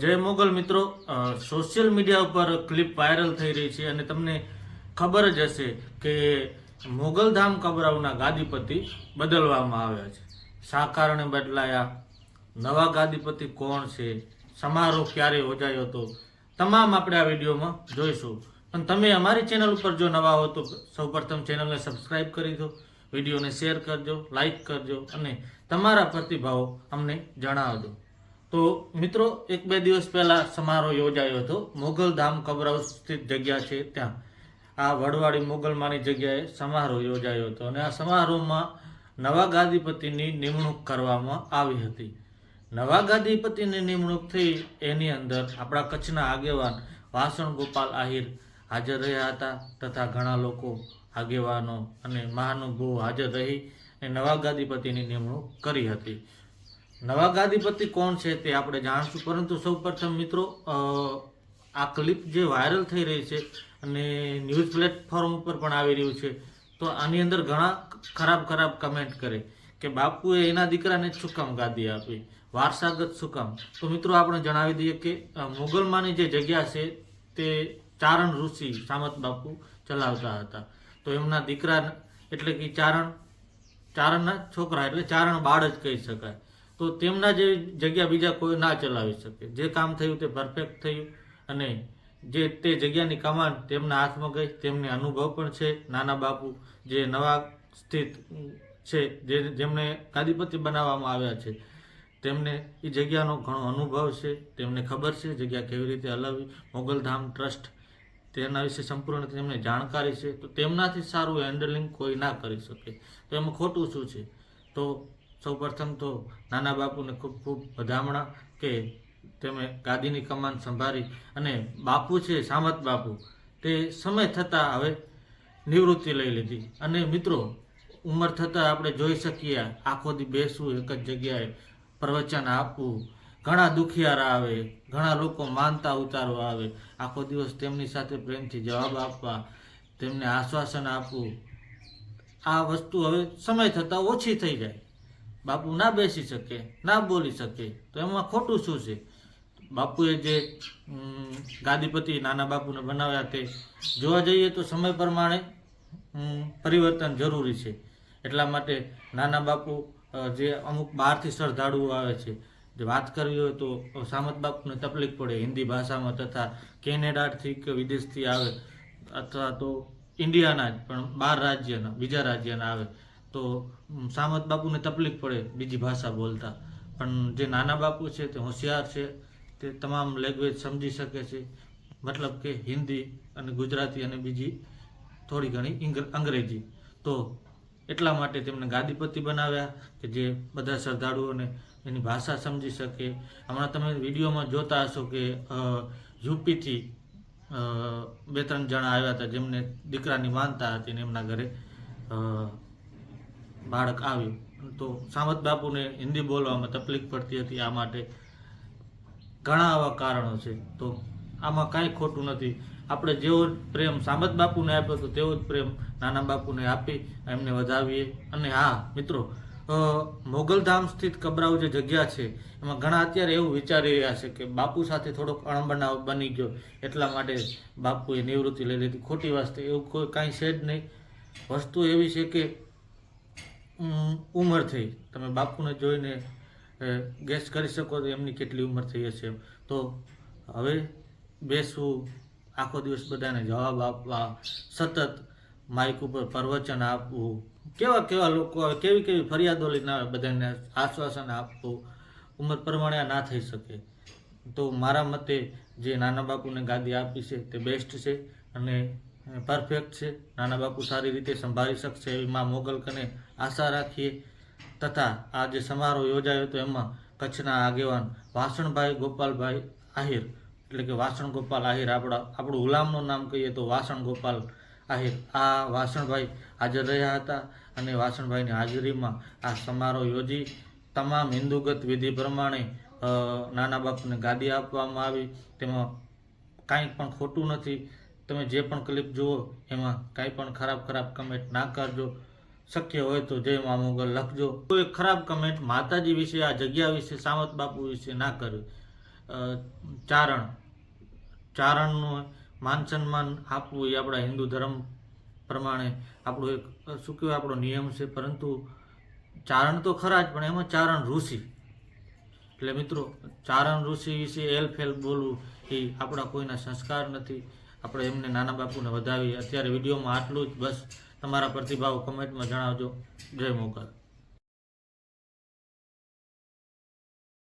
જય મોગલ મિત્રો. Social media ઉપર ક્લિપ વાયરલ થઈ રહી છે અને તમને ખબર જ હશે કે મોગલધામ કબરાવના ગાદીપતિ બદલવામાં આવ્યા છે. શા કારણે બદલાયા? નવા ગાદીપતિ કોણ છે? સમારોહ ક્યારે યોજાયો હતો? તમામ આપણે આ વિડીયોમાં જોઈશું. પણ તમે અમારી ચેનલ ઉપર જો નવા હો તો સૌપ્રથમ ચેનલને સબસ્ક્રાઇબ કરી દો. વિડીયોને શેર કરજો લાઈક કરજો અને તમારા પ્રતિભાવો અમને જણાવજો. તો મિત્રો, એક બે દિવસ પહેલા સમારોહ યોજાયો હતો. મોગલધામ કબરાવ સ્થિત જગ્યા છે ત્યાં. આ વડવાડી મોગલમાની જગ્યાએ સમારોહ યોજાયો હતો અને આ સમારોહમાં નવા ગાદીપતિની નિમણૂક કરવામાં આવી હતી. નવા ગાદીપતિની નિમણૂક થઈ એની અંદર આપણા કચ્છના આગેવાન વાસણ ગોપાલ આહિર હાજર રહ્યા હતા તથા ઘણા લોકો આગેવાનો અને મહાનુભવો હાજર રહી અને નવા ગાદીપતિની નિમણૂક કરી હતી. નવા ગાદીપતિ કોણ છે તે આપણે જાણશું. પરંતુ સૌપ્રથમ મિત્રો આ ક્લિપ જે વાયરલ થઈ રહી છે અને ન્યૂઝ પ્લેટફોર્મ ઉપર પણ આવી રહ્યું છે, તો આની અંદર ઘણા ખરાબ ખરાબ કમેન્ટ કરે કે બાપુએ એના દીકરાને જ શું કામ ગાદી આપી? વારસાગત શું કામ? તો મિત્રો આપણે જણાવી દઈએ કે મુગલમાંની જે જગ્યા છે તે ચારણ ઋષિ સામત બાપુ ચલાવતા હતા. તો એમના દીકરા એટલે કે ચારણ, ચારણના છોકરા એટલે ચારણ બાળ જ કહી શકાય. તો તેમના જે જગ્યા બીજા કોઈ ના ચલાવી શકે. જે કામ થયું તે પરફેક્ટ થયું અને જે તે જગ્યાની કમાન તેમના હાથમાં ગઈ, તેમને અનુભવ પણ છે. નાના બાપુ જે નવા સ્થિત છે, જે જેમને ગાદીપતિ બનાવવામાં આવ્યા છે, તેમને એ જગ્યાનો ઘણો અનુભવ છે, તેમને ખબર છે જગ્યા કેવી રીતે હલાવવી. મોગલધામ ટ્રસ્ટ તેના વિશે સંપૂર્ણ તેમને જાણકારી છે. તો તેમનાથી સારું હેન્ડલિંગ કોઈ ના કરી શકે. તો એમાં ખોટું શું છે? તો સૌપ્રથમ તો નાના બાપુને ખૂબ ખૂબ વધામણા કે તેમણે ગાદીની કમાન સંભાળી અને બાપુ છે સામત બાપુ, તે સમય થતાં હવે નિવૃત્તિ લઈ લીધી. અને મિત્રો, ઉંમર થતાં આપણે જોઈ શકીએ, આખો દી બેસવું એક જ જગ્યાએ, પ્રવચન આપવું, ઘણા દુખિયારા આવે, ઘણા લોકો માનતા ઉતારવા આવે, આખો દિવસ તેમની સાથે પ્રેમથી જવાબ આપવા, તેમને આશ્વાસન આપવું. આ વસ્તુ હવે સમય થતાં ઓછી થઈ જાય. બાપુ ના બેસી શકે, ના બોલી શકે, તો એમાં ખોટું શું છે? બાપુએ જે ગાદીપતિ નાના બાપુને બનાવ્યા તે જોવા જઈએ તો સમય પ્રમાણે પરિવર્તન જરૂરી છે. એટલા માટે નાના બાપુ જે અમુક બહારથી શ્રદ્ધાળુઓ આવે છે, જે વાત કરવી હોય તો સામત બાપુને તકલીફ પડે, હિન્દી ભાષામાં તથા કેનેડાથી કે વિદેશથી આવે, અથવા તો ઇન્ડિયાના જ, પણ બાર રાજ્યના, બીજા રાજ્યના આવે. તો સામત બાપુને તકલીફ પડે બીજી ભાષા બોલતા. પણ જે નાના બાપુ છે, તે હોશિયાર છે, તે તમામ લેંગ્વેજ સમજી શકે છે. મતલબ કે હિન્દી અને ગુજરાતી અને બીજી થોડી ઘણી અંગ્રેજી. તો એટલા માટે તેમને ગાદીપતિ બનાવ્યા કે જે બધા શ્રદ્ધાળુઓને એની ભાષા સમજી શકે. હમણાં તમે વિડીયોમાં જોતા હશો કે યુપીથી બે ત્રણ જણા આવ્યા હતા જેમને દીકરાની માનતા હતી ને એમના ઘરે. બાળક આવ્યું. તો સામત બાપુને હિન્દી બોલવામાં તકલીફ પડતી હતી આ માટે ઘણા આવા કારણો છે. તો આમાં કાંઈ ખોટું નથી. આપણે જેવો પ્રેમ સામત બાપુને આપ્યો હતો તેવો જ પ્રેમ નાના બાપુને આપી એમને વધાવીએ. અને હા, મિત્રો મોગલધામ સ્થિત કબરાવ જે જગ્યા છે, એમાં ઘણા અત્યારે એવું વિચારી રહ્યા છે કે બાપુ સાથે થોડોક અણબનાવ બની ગયો. એટલા માટે બાપુએ નિવૃત્તિ લઈ લીધી. ખોટી વાસ્તે એવું કોઈ કાંઈ છે જ નહીં. વસ્તુ એવી છે કે ઉંમર થઈ. તમે બાપુને જોઈને ગેસ કરી શકો તો એમની કેટલી ઉંમર થઈ હશે એમ. તો હવે બેસવું, આખો દિવસ બધાને જવાબ આપવા, સતત માઇક ઉપર પ્રવચન આપવું. કેવા કેવા લોકો કેવી કેવી ફરિયાદો લઈને આવે, બધાને આશ્વાસન આપવું. ઉંમર પ્રમાણે આ ના થઈ શકે. તો મારા મતે જે નાના બાપુને ગાદી આપી છે, તે બેસ્ટ છે. અને પરફેક્ટ છે. નાના બાપુ સારી રીતે સંભાળી શકશે એવી મા મોગલ કને આશા રાખીએ. તથા આ જે સમારોહ યોજાયો હતો એમાં કચ્છના આગેવાન વાસણભાઈ ગોપાલભાઈ આહિર, એટલે કે વાસણ ગોપાલ આહિર આપણા, આપણું ગુલામનું નામ કહીએ તો વાસણ ગોપાલ આહિર. આ વાસણભાઈ હાજર રહ્યા હતા અને વાસણભાઈની હાજરીમાં આ સમારોહ યોજી. તમામ હિન્દુગત વિધિ પ્રમાણે નાના બાપુને ગાદી આપવામાં આવી. તેમાં કાંઈ પણ ખોટું નથી. તમે જે પણ ક્લિપ જુઓ, એમાં કાંઈ પણ ખરાબ ખરાબ કમેન્ટ ના કરજો. શક્ય હોય તો જય મા મોગલ લખજો. કોઈ ખરાબ કમેન્ટ માતાજી વિશે, આ જગ્યા વિશે સામત બાપુ વિશે ના કરવી ચારણ. ચારણનું માન સન્માન આપવું એ આપણા હિન્દુ ધર્મ પ્રમાણે આપણું એક, શું કહેવાય, આપણો નિયમ છે. પરંતુ ચારણ તો ખરા જ, પણ એમાં ચારણ ઋષિ. એટલે મિત્રો, ચારણ ઋષિ વિશે એલ ફેલ બોલવું એ આપણા કોઈના સંસ્કાર નથી. આપણે એમને નાના બાપુને વધાવીએ અત્યારે વિડીયોમાં આટલું જ. બસ, તમારા પ્રતિભાવ કમેન્ટમાં જણાવજો. જય મોગલ.